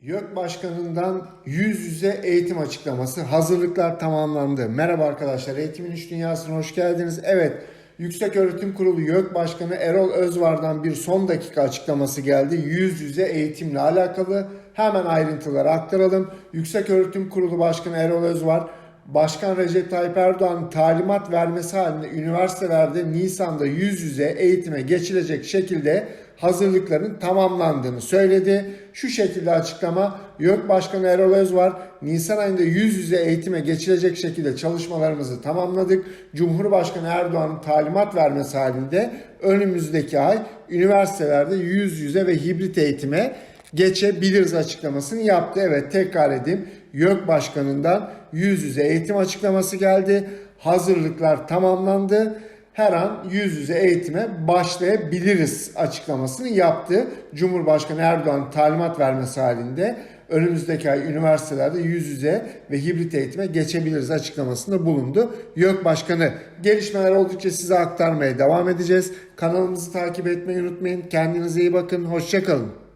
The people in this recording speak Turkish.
YÖK Başkanı'ndan yüz yüze eğitim açıklaması. Hazırlıklar tamamlandı. Merhaba arkadaşlar, Eğitimin İş Dünyası'na hoş geldiniz. Evet, Yüksek Öğretim Kurulu YÖK Başkanı Erol Özvar'dan bir son dakika açıklaması geldi. Yüz yüze eğitimle alakalı. Hemen ayrıntıları aktaralım. Yüksek Öğretim Kurulu Başkanı Erol Özvar, Başkan Recep Tayyip Erdoğan'ın talimat vermesi halinde üniversitelerde Nisan'da yüz yüze eğitime geçilecek şekilde hazırlıkların tamamlandığını söyledi. Şu şekilde açıklama YÖK Başkanı Erol Özvar Nisan ayında yüz yüze eğitime geçilecek şekilde çalışmalarımızı tamamladık. Cumhurbaşkanı Erdoğan'ın talimat vermesi halinde önümüzdeki ay üniversitelerde yüz yüze ve hibrit eğitime geçebiliriz açıklamasını yaptı. Evet tekrar edeyim. YÖK Başkanı'ndan yüz yüze eğitim açıklaması geldi. Hazırlıklar tamamlandı. Her an yüz yüze eğitime başlayabiliriz açıklamasını yaptı. Cumhurbaşkanı Erdoğan talimat vermesi halinde önümüzdeki ay üniversitelerde yüz yüze ve hibrit eğitime geçebiliriz açıklamasında bulundu. YÖK Başkanı gelişmeler oldukça size aktarmaya devam edeceğiz. Kanalımızı takip etmeyi unutmayın. Kendinize iyi bakın. Hoşçakalın.